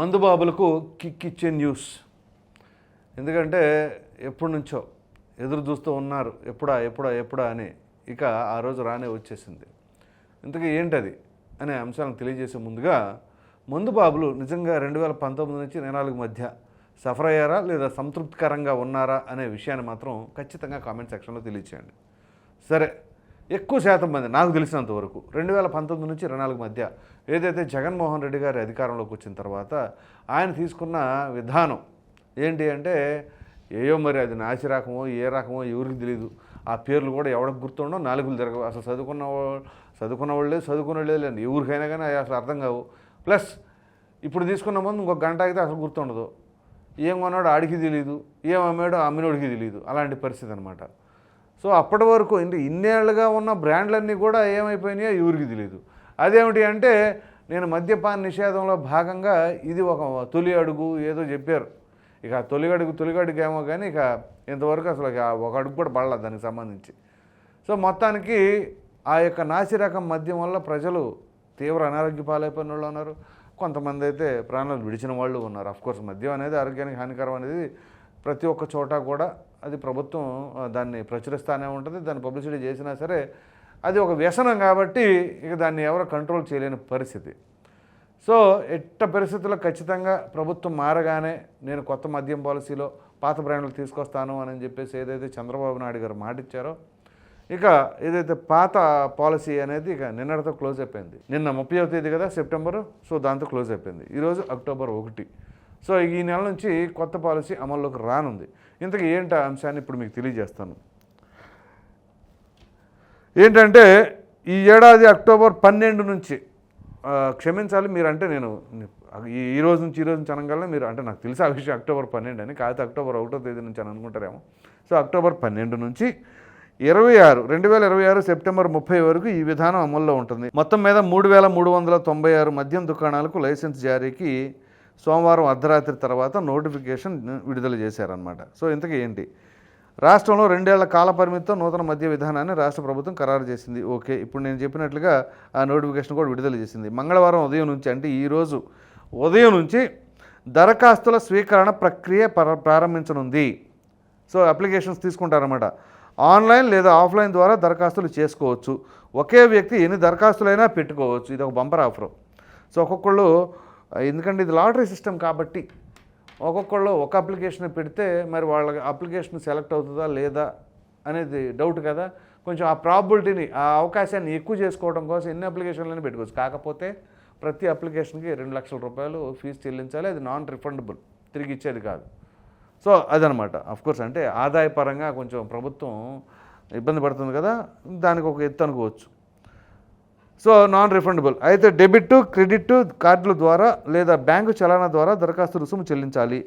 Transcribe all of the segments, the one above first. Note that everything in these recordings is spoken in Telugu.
మందుబాబులకు కిక్ ఇచ్చే న్యూస్. ఎందుకంటే ఎప్పటి నుంచో ఎదురు చూస్తూ ఉన్నారు. ఎప్పుడా ఎప్పుడా ఎప్పుడా అని ఇక ఆ రోజు రానే వచ్చేసింది. ఇంతకీ ఏంటది అనే అంశాలను తెలియజేసే ముందుగా మందుబాబులు నిజంగా రెండు వేల పంతొమ్మిది నుంచి ఇరవై నాలుగు మధ్య సఫర్ అయ్యారా లేదా సంతృప్తికరంగా ఉన్నారా అనే విషయాన్ని మాత్రం ఖచ్చితంగా కామెంట్ సెక్షన్లో తెలియచేయండి. సరే ఎక్కువ శాతం మంది నాకు తెలిసినంత వరకు రెండు వేల పంతొమ్మిది నుంచి ఇరవై నాలుగు మధ్య ఏదైతే జగన్మోహన్ రెడ్డి గారి అధికారంలోకి వచ్చిన తర్వాత ఆయన తీసుకున్న విధానం ఏంటి అంటే ఏయో మరి అది నాసి రకమో ఏ రకమో ఎవరికి తెలియదు ఆ పేర్లు కూడా ఎవరికి గుర్తుండో నాలుగులు తిరగవు అసలు చదువుకున్న చదువుకున్న వాళ్ళే చదువుకున్న వాళ్ళే లేండి. ఎవరికైనా కానీ అసలు అర్థం కావు. ప్లస్ ఇప్పుడు తీసుకున్న ముందు ఇంకొక గంట అయితే అసలు గుర్తుండదు. ఏం కొన్నాడో ఆడికి తెలియదు ఏం అమ్మాడో అమ్మినోడికి తెలియదు అలాంటి పరిస్థితి అనమాట సో అప్పటి వరకు అంటే ఇన్నేళ్ళుగా ఉన్న బ్రాండ్లన్నీ కూడా ఏమైపోయినాయో ఎవరికి తెలియదు అదేమిటి అంటే నేను మద్యపాన నిషేధంలో భాగంగా ఇది ఒక తొలి అడుగు ఏదో చెప్పారు. ఇక తొలి అడుగు తొలి అడుగు ఏమో కానీ ఇక ఇంతవరకు అసలు ఒక అడుగు కూడా పడలేదు దానికి సంబంధించి. సో మొత్తానికి ఆ యొక్క నాసిరకం మద్యం వల్ల ప్రజలు తీవ్ర అనారోగ్య పాలైపోయిన వాళ్ళు ఉన్నారు. కొంతమంది అయితే ప్రాణాలు విడిచిన వాళ్ళు ఉన్నారు. అఫ్కోర్స్ మద్యం అనేది ఆరోగ్యానికి హానికరం అనేది ప్రతి ఒక్క చోట కూడా అది ప్రభుత్వం దాన్ని ప్రచురిస్తూనే ఉంటుంది దాన్ని పబ్లిసిటీ చేసినా సరే అది ఒక వ్యసనం కాబట్టి ఇక దాన్ని ఎవరు కంట్రోల్ చేయలేని పరిస్థితి. సో ఎట్ట పరిస్థితుల్లో ఖచ్చితంగా ప్రభుత్వం మారగానే నేను కొత్త మద్యం పాలసీలో పాత బ్రాండ్లు తీసుకొస్తాను అని చెప్పేసి ఏదైతే చంద్రబాబు నాయుడు గారు మాట ఇచ్చారో ఇక ఏదైతే పాత పాలసీ అనేది ఇక నిన్నటితో క్లోజ్ అయిపోయింది. నిన్న ముప్పై తేదీ కదా సెప్టెంబరు సో దాంతో క్లోజ్ అయిపోయింది. ఈరోజు అక్టోబర్ ఒకటి. సో ఈ నెల నుంచి కొత్త పాలసీ అమల్లోకి రానుంది. ఇంతకీ ఏంటి ఆ అంశాన్ని ఇప్పుడు మీకు తెలియజేస్తాను. ఏంటంటే ఈ ఏడాది అక్టోబర్ పన్నెండు నుంచి క్షమించాలి మీరంటే నేను ఈ ఈ రోజు నుంచి ఈ రోజు నుంచి అనగలనే మీరు అంటే నాకు తెలిసి ఆ విషయం అక్టోబర్ పన్నెండు అని కాకపోతే అక్టోబర్ ఒకటో తేదీ నుంచి అని అనుకుంటారేమో. సో అక్టోబర్ పన్నెండు నుంచి ఇరవై ఆరు రెండు వేల ఇరవై ఆరు సెప్టెంబర్ ముప్పై వరకు ఈ విధానం అమల్లో ఉంటుంది. మొత్తం మీద మూడు వేల మూడు వందల తొంభై ఆరు మద్యం దుకాణాలకు లైసెన్స్ జారీకి సోమవారం అర్ధరాత్రి తర్వాత నోటిఫికేషన్ విడుదల చేశారనమాట సో ఇంతకీ ఏంటి? రాష్ట్రంలో రెండేళ్ళ కాల పరిమితితో నూతన మద్య విధానాన్ని రాష్ట్ర ప్రభుత్వం ఖరారు చేసింది. ఓకే ఇప్పుడు నేను చెప్పినట్లుగా ఆ నోటిఫికేషన్ కూడా విడుదల చేసింది. మంగళవారం ఉదయం నుంచి అంటే ఈరోజు ఉదయం నుంచి దరఖాస్తుల స్వీకరణ ప్రక్రియ ప్ర- ప్రారంభించనుంది. సో అప్లికేషన్స్ తీసుకుంటారన్నమాట. ఆన్లైన్ లేదా ఆఫ్లైన్ ద్వారా దరఖాస్తులు చేసుకోవచ్చు. ఒకే వ్యక్తి ఎన్ని దరఖాస్తులైనా పెట్టుకోవచ్చు. ఇది ఒక బంపర్ ఆఫర్. సో ఒక్కొక్కళ్ళు ఎందుకంటే ఇది లాటరీ సిస్టమ్ కాబట్టి ఒక్కొక్కళ్ళు ఒక అప్లికేషన్ పెడితే మరి వాళ్ళ అప్లికేషన్ సెలెక్ట్ అవుతుందా లేదా అనేది డౌట్ కదా. కొంచెం ఆ ప్రాబిలిటీని ఆ అవకాశాన్ని ఎక్కువ చేసుకోవడం కోసం ఎన్ని అప్లికేషన్లైనా పెట్టుకోవచ్చు. కాకపోతే ప్రతి అప్లికేషన్కి రెండు లక్షల రూపాయలు ఫీజు చెల్లించాలి అది నాన్ రిఫండబుల్ తిరిగి ఇచ్చేది కాదు. సో అదనమాట. కోర్స్ అంటే ఆదాయపరంగా కొంచెం ప్రభుత్వం ఇబ్బంది పడుతుంది కదా దానికి ఒక ఎత్తు అనుకోవచ్చు. సో నాన్ రిఫండబుల్ అయితే డెబిట్ క్రెడిట్ కార్డుల ద్వారా లేదా బ్యాంకు చలానా ద్వారా దరఖాస్తు రుసుము చెల్లించాలి.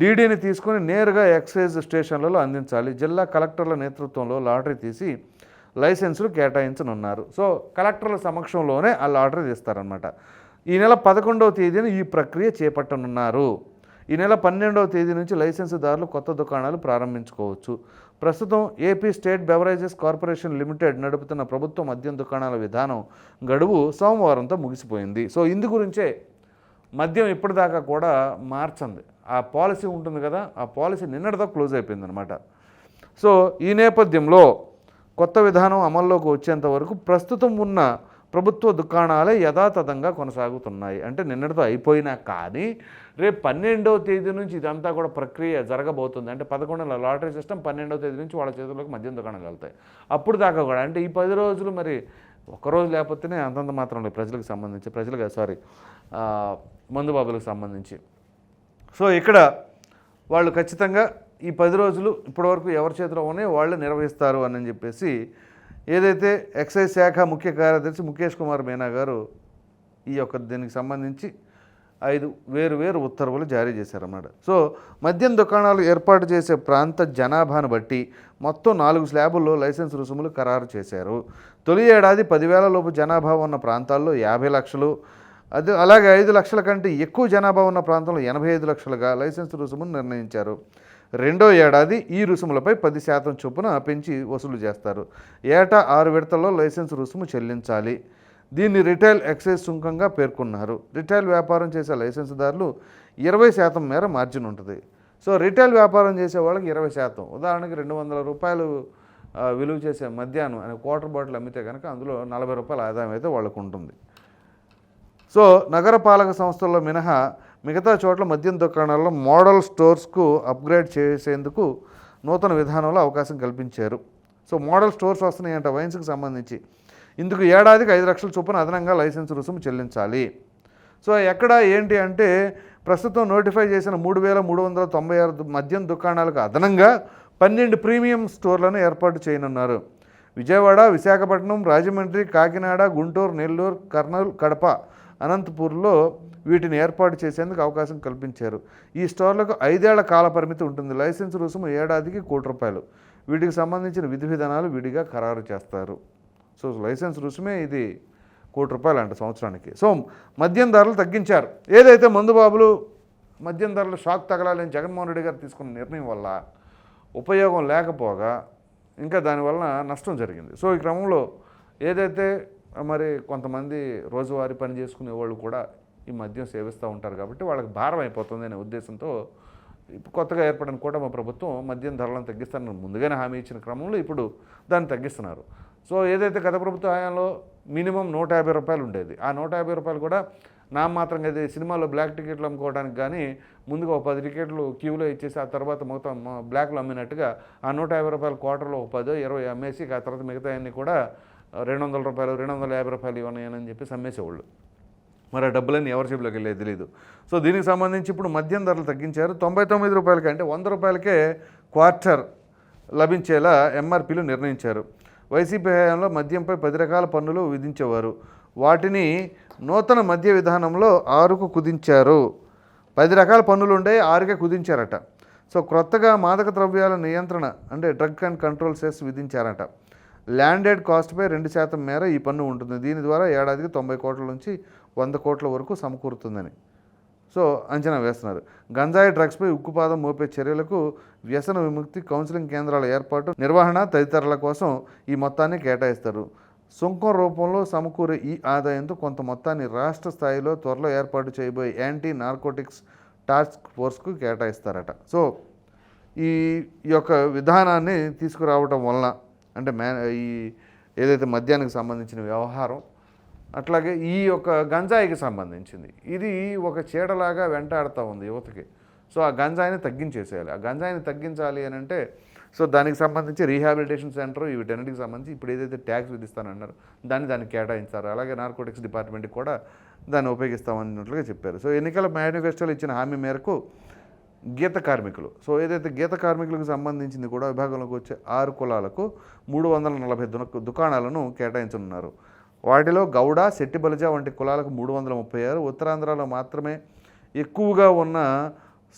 డీడీని తీసుకొని నేరుగా ఎక్సైజ్ స్టేషన్లలో అందించాలి. జిల్లా కలెక్టర్ల నేతృత్వంలో లాటరీ తీసి లైసెన్సులు కేటాయించనున్నారు. సో కలెక్టర్ల సమక్షంలోనే ఆ లాటరీ తీస్తారనమాట ఈ నెల పదకొండవ తేదీన ఈ ప్రక్రియ చేపట్టనున్నారు. ఈ నెల పన్నెండవ తేదీ నుంచి లైసెన్సుదారులు కొత్త దుకాణాలు ప్రారంభించుకోవచ్చు. ప్రస్తుతం AP state beverages corporation limited నడుపుతున్న ప్రభుత్వ మద్యం దుకాణాల విధానం గడువు సోమవారంతో ముగిసిపోయింది. సో ఇందు గురించే మద్యం ఇప్పటిదాకా కూడా మార్చంది. ఆ పాలసీ ఉంటుంది కదా ఆ పాలసీ నిన్నటితో క్లోజ్ అయిపోయింది అనమాట సో ఈ నేపథ్యంలో కొత్త విధానం అమల్లోకి వచ్చేంత వరకు ప్రస్తుతం ఉన్న ప్రభుత్వ దుకాణాలే యథాతథంగా కొనసాగుతున్నాయి. అంటే నిన్నటితో అయిపోయినా కానీ రేపు పన్నెండవ తేదీ నుంచి ఇదంతా కూడా ప్రక్రియ జరగబోతుంది. అంటే పదకొండున లాటరీ సిస్టమ్ పన్నెండవ తేదీ నుంచి వాళ్ళ చేతుల్లోకి మద్యం దుకాణాలు వెళ్తాయి. అప్పుడు దాకా కూడా అంటే ఈ పది రోజులు మరి ఒకరోజు లేకపోతేనే అంతంత మాత్రం లేదు ప్రజలకు సంబంధించి ప్రజలకు సారీ మందుబాబులకు సంబంధించి. సో ఇక్కడ వాళ్ళు ఖచ్చితంగా ఈ పది రోజులు ఇప్పటివరకు ఎవరి చేతిలో ఉన్నాయో వాళ్ళు నిర్వహిస్తారు అని చెప్పేసి ఏదైతే ఎక్సైజ్ శాఖ ముఖ్య కార్యదర్శి ముఖేష్ కుమార్ మీనా గారు ఈ యొక్క దీనికి సంబంధించి ఐదు వేరు వేరు ఉత్తర్వులు జారీ చేశారన్నమాట. సో మద్యం దుకాణాలు ఏర్పాటు చేసే ప్రాంత జనాభాను బట్టి మొత్తం నాలుగు స్లాబుల్లో లైసెన్స్ రుసుములు ఖరారు చేశారు. తొలి ఏడాది పదివేల లోపు జనాభా ఉన్న ప్రాంతాల్లో యాభై లక్షలు అదే అలాగే ఐదు లక్షల కంటే ఎక్కువ జనాభా ఉన్న ప్రాంతంలో ఎనభై ఐదు లక్షలుగా లైసెన్స్ రుసుమును నిర్ణయించారు. రెండో ఏడాది ఈ రుసుములపై పది శాతం చొప్పున పెంచి వసూలు చేస్తారు. ఏటా ఆరు విడతల్లో లైసెన్స్ రుసుము చెల్లించాలి. దీన్ని రిటైల్ ఎక్సైజ్ సుంకంగా పేర్కొన్నారు. రిటైల్ వ్యాపారం చేసే లైసెన్సుదారులు ఇరవై శాతం మేర మార్జిన్ ఉంటుంది. సో రిటైల్ వ్యాపారం చేసే వాళ్ళకి ఇరవై శాతం. ఉదాహరణకి రెండు వందల రూపాయలు విలువ చేసే మధ్యాహ్నం అనే క్వార్టర్ బాటిల్ అమ్మితే కనుక అందులో నలభై రూపాయల ఆదాయం అయితే వాళ్ళకు ఉంటుంది. సో నగరపాలక సంస్థల్లో మినహా మిగతా చోట్ల మద్యం దుకాణాల్లో మోడల్ స్టోర్స్కు అప్గ్రేడ్ చేసేందుకు నూతన విధానంలో అవకాశం కల్పించారు. సో మోడల్ స్టోర్స్ వస్తున్నాయంట వైన్స్కి సంబంధించి. ఇందుకు ఏడాదికి ఐదు లక్షల చొప్పున అదనంగా లైసెన్స్ రుసుము చెల్లించాలి. సో ఎక్కడ ఏంటి అంటే ప్రస్తుతం నోటిఫై చేసిన మూడు వేల మూడు వందల తొంభై ఆరు మద్యం దుకాణాలకు అదనంగా పన్నెండు ప్రీమియం స్టోర్లను ఏర్పాటు చేయనున్నారు. విజయవాడ విశాఖపట్నం రాజమండ్రి కాకినాడ గుంటూరు నెల్లూరు కర్నూలు కడప అనంతపూర్లో వీటిని ఏర్పాటు చేసేందుకు అవకాశం కల్పించారు. ఈ స్టోర్లకు ఐదేళ్ళ కాల పరిమితి ఉంటుంది. లైసెన్స్ రుసుము ఏడాదికి కోటి రూపాయలు. వీటికి సంబంధించిన విధి విధానాలు విడిగా ఖరారు చేస్తారు. సో లైసెన్స్ రుసుమే ఇది కోటి రూపాయలు అంట సంవత్సరానికి. సో మద్యం ధరలు తగ్గించారు. ఏదైతే మందు బాబులు మద్యం ధరలు షాక్ తగలాలని జగన్మోహన్ రెడ్డి గారు తీసుకున్న నిర్ణయం వల్ల ఉపయోగం లేకపోగా ఇంకా దానివల్ల నష్టం జరిగింది. సో ఈ క్రమంలో ఏదైతే మరి కొంతమంది రోజువారీ పని చేసుకునే వాళ్ళు కూడా ఈ మద్యం సేవిస్తూ ఉంటారు కాబట్టి వాళ్ళకి భారం అయిపోతుంది అనే ఉద్దేశంతో ఇప్పుడు కొత్తగా ఏర్పడిన కూడా మా ప్రభుత్వం మద్యం ధరలను తగ్గిస్తారని ముందుగానే హామీ ఇచ్చిన క్రమంలో ఇప్పుడు దాన్ని తగ్గిస్తున్నారు. సో ఏదైతే గత ప్రభుత్వ హయాంలో మినిమం నూట యాభై రూపాయలు ఉండేది ఆ నూట యాభై రూపాయలు కూడా నా మాత్రం అది సినిమాలో బ్లాక్ టికెట్లు అమ్ముకోవడానికి కానీ ముందుగా ఒక పది టికెట్లు క్యూలో ఇచ్చేసి ఆ తర్వాత మొత్తం బ్లాక్లో అమ్మినట్టుగా ఆ నూట యాభై రూపాయల క్వార్టర్లో ఒక పదో ఇరవై అమ్మేసి ఆ తర్వాత మిగతా అన్నీ కూడా రెండు వందల రూపాయలు రెండు వందల యాభై రూపాయలు ఇవ్వని అని చెప్పేసి అమ్మేసేవాళ్ళు. మరి ఆ డబ్బులన్నీ ఎవరి జేబులోకి వెళ్ళేది తెలియదు సో దీనికి సంబంధించి ఇప్పుడు మద్యం ధరలు తగ్గించారు. తొంభై తొమ్మిది రూపాయలకి అంటే వంద రూపాయలకే క్వార్టర్ లభించేలా ఎంఆర్పీలు నిర్ణయించారు. వైసీపీ హయాంలో మద్యంపై పది రకాల పన్నులు విధించేవారు. వాటిని నూతన మద్య విధానంలో ఆరుకు కుదించారు. పది రకాల పన్నులు ఉండే ఆరుకే కుదించారట. సో క్రొత్తగా మాదక ద్రవ్యాల నియంత్రణ అంటే డ్రగ్ అండ్ కంట్రోల్ సెస్ విధించారట. ల్యాండెడ్ కాస్ట్పై రెండు శాతం మేర ఈ పన్ను ఉంటుంది. దీని ద్వారా ఏడాదికి తొంభై కోట్ల నుంచి వంద కోట్ల వరకు సమకూరుతుందని. సో అంచనా వేస్తున్నారు. గంజాయి డ్రగ్స్పై ఉక్కుపాదం మోపే చర్యలకు వ్యసన విముక్తి కౌన్సిలింగ్ కేంద్రాల ఏర్పాటు నిర్వహణ తదితరాల కోసం ఈ మొత్తాన్ని కేటాయిస్తారు. సుంకం రూపంలో సమకూరే ఈ ఆదాయంతో కొంత మొత్తాన్ని రాష్ట్ర స్థాయిలో త్వరలో ఏర్పాటు చేయబోయే యాంటీ నార్కోటిక్స్ టాస్క్ ఫోర్స్కు కేటాయిస్తారట. సో ఈ ఈ యొక్క విధానాన్ని తీసుకురావటం వలన అంటే మే ఈ ఏదైతే మద్యానికి సంబంధించిన వ్యవహారం అట్లాగే ఈ యొక్క గంజాయికి సంబంధించింది. ఇది ఒక చీడలాగా వెంటాడుతూ ఉంది యువతకి. సో ఆ గంజాయిని తగ్గించేసేయాలి. ఆ గంజాయిని తగ్గించాలి అని అంటే సో దానికి సంబంధించి రీహాబిలిటేషన్ సెంటర్ వీటన్నిటికి సంబంధించి ఇప్పుడు ఏదైతే ట్యాక్స్ విధిస్తానన్నారు దాన్ని దాన్ని కేటాయించారు. అలాగే నార్కోటిక్స్ డిపార్ట్మెంట్కి కూడా దాన్ని ఉపయోగిస్తామన్నట్లుగా చెప్పారు. సో ఎన్నికల మేనిఫెస్టోలో ఇచ్చిన హామీ మేరకు గీత కార్మికులు. సో ఏదైతే గీత కార్మికులకు సంబంధించింది కూడా విభాగంలోకి వచ్చే ఆరు కులాలకు మూడు వందల నలభై దున దుకాణాలను కేటాయించనున్నారు. వాటిలో గౌడ శెట్టిబలిజ వంటి కులాలకు మూడు వందల ముప్పై ఆరు ఉత్తరాంధ్రలో మాత్రమే ఎక్కువగా ఉన్న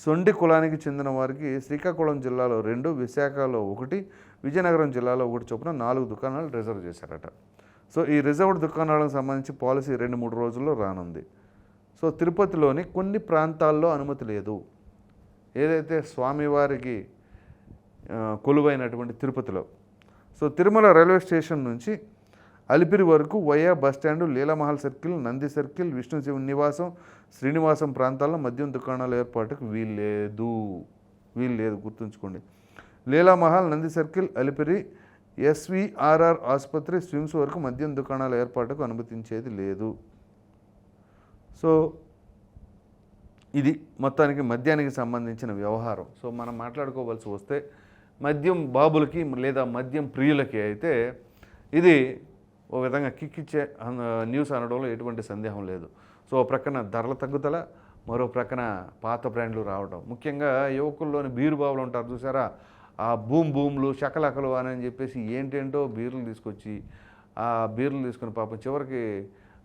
సొండి కులానికి చెందిన వారికి శ్రీకాకుళం జిల్లాలో రెండు విశాఖలో ఒకటి విజయనగరం జిల్లాలో ఒకటి చొప్పున నాలుగు దుకాణాలు రిజర్వ్ చేశారట. సో ఈ రిజర్వ్డ్ దుకాణాలకు సంబంధించి పాలసీ రెండు మూడు రోజుల్లో రానుంది. సో తిరుపతిలోని కొన్ని ప్రాంతాల్లో అనుమతి లేదు. ఏదైతే స్వామివారికి కొలువైనటువంటి తిరుపతిలో. సో తిరుమల రైల్వే స్టేషన్ నుంచి అలిపిరి వరకు via bus stand Leelamahal circle Nandi circle Vishnu Shiva Nivasam Srinivasam ప్రాంతాల్లో మద్యం దుకాణాల ఏర్పాటుకు వీల్లేదు. వీలు లేదు గుర్తుంచుకోండి. లీలామహల్ నంది సర్కిల్ అలిపిరి ఎస్విఆర్ఆర్ ఆసుపత్రి స్విమ్స్ వరకు మద్యం దుకాణాల ఏర్పాటుకు అనుమతించేది లేదు. సో ఇది మొత్తానికి మద్యానికి సంబంధించిన వ్యవహారం. సో మనం మాట్లాడుకోవాల్సి వస్తే మద్యం బాబులకి లేదా మద్యం ప్రియులకి అయితే ఇది ఓ విధంగా కిక్కిచ్చే న్యూస్ అనడంలో ఎటువంటి సందేహం లేదు. సో ప్రక్కన ధరల తగ్గుదల మరో ప్రక్కన పాత బ్రాండ్లు రావడం. ముఖ్యంగా యువకుల్లోని బీరు బాబులు ఉంటారు చూసారా? ఆ భూమ్ భూములు శకలకలు అని చెప్పేసి ఏంటేంటో బీర్లు తీసుకొచ్చి ఆ బీర్లు తీసుకుని పాపం చివరికి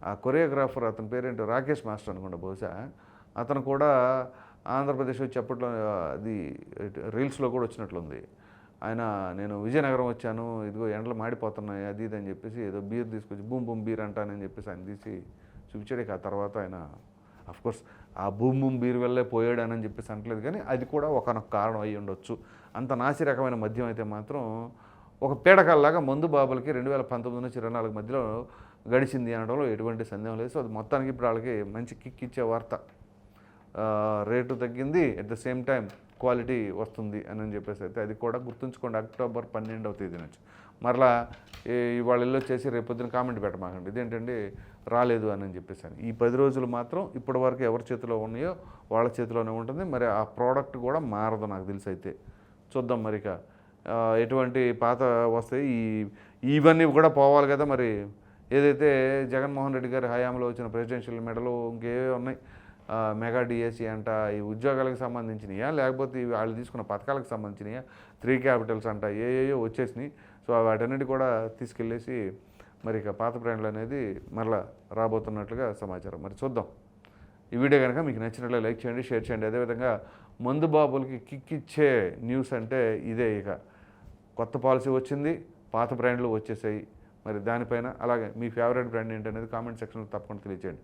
ఆ కొరియోగ్రాఫర్ అతని పేరేంటో రాకేష్ మాస్టర్ అనుకుంటా బహుశా. అతను కూడా ఆంధ్రప్రదేశ్ వచ్చి అప్పట్లో అది రీల్స్లో కూడా వచ్చినట్లుంది. ఆయన నేను విజయనగరం వచ్చాను ఇదిగో ఎండలు మాడిపోతున్నాయి అది ఇది అని చెప్పేసి ఏదో బీర్ తీసుకొచ్చి బూమ్ బూమ్ బీర్ అంటానని చెప్పేసి ఆయన తీసి చూపించాడు. ఆ తర్వాత ఆయన అఫ్కోర్స్ ఆ బూమ్ బూమ్ బీర్ వల్లే పోయాడనని చెప్పేసి అంటలేదు కానీ అది కూడా ఒకనొక కారణం అయ్యి ఉండొచ్చు. అంత నాసి రకమైన మద్యం అయితే మాత్రం ఒక పీడకల్లాగా మందు బాబులకి రెండు వేల పంతొమ్మిది నుంచి ఇరవై నాలుగు మధ్యలో గడిచింది అనడంలో ఎటువంటి సందేహం లేదు. సో అది మొత్తానికి ఇప్పుడు వాళ్ళకి మంచి కిక్ ఇచ్చే వార్త. రేటు తగ్గింది at the same time quality వస్తుంది అని అని చెప్పేసి అయితే అది కూడా గుర్తుంచుకోండి అక్టోబర్ పన్నెండవ తేదీ నుంచి. మరలా ఈ- ఇవాళ ఇల్లు వచ్చేసి రేపొద్దున కామెంట్ పెట్టమాకండి. ఇదేంటండి? రాలేదు అని అని చెప్పేసి అని. ఈ పది రోజులు మాత్రం ఇప్పటి వరకు ఎవరి చేతిలో ఉన్నాయో వాళ్ళ చేతిలోనే ఉంటుంది. మరి ఆ ప్రోడక్ట్ కూడా మారదు నాకు తెలిసి అయితే. చూద్దాం మరి ఇక ఎటువంటి పాత వస్తాయి? ఈ ఇవన్నీ కూడా పోవాలి కదా మరి. ఏదైతే జగన్మోహన్ రెడ్డి గారి హయాంలో వచ్చిన ప్రెసిడెన్షియల్ మెడలు ఇంకేవి ఉన్నాయి? మెగా డిఎస్సి అంట ఈ ఉద్యోగాలకు సంబంధించినయా? లేకపోతే వాళ్ళు తీసుకున్న పథకాలకు సంబంధించినయా? త్రీ క్యాపిటల్స్ అంట ఏయో వచ్చేసినాయి. సో వాటన్నిటి కూడా తీసుకెళ్ళేసి మరి ఇక పాత బ్రాండ్లు అనేది మరలా రాబోతున్నట్లుగా సమాచారం. మరి చూద్దాం. ఈ వీడియో కనుక మీకు నచ్చినట్లే లైక్ చేయండి షేర్ చేయండి. అదేవిధంగా మందు బాబులకి కిక్ ఇచ్చే న్యూస్ అంటే ఇదే ఇక. కొత్త పాలసీ వచ్చింది పాత బ్రాండ్లు వచ్చేసాయి. మరి దానిపైన అలాగే మీ ఫేవరెట్ బ్రాండ్ ఏంటనేది కామెంట్ సెక్షన్లో తప్పకుండా తెలియచేయండి.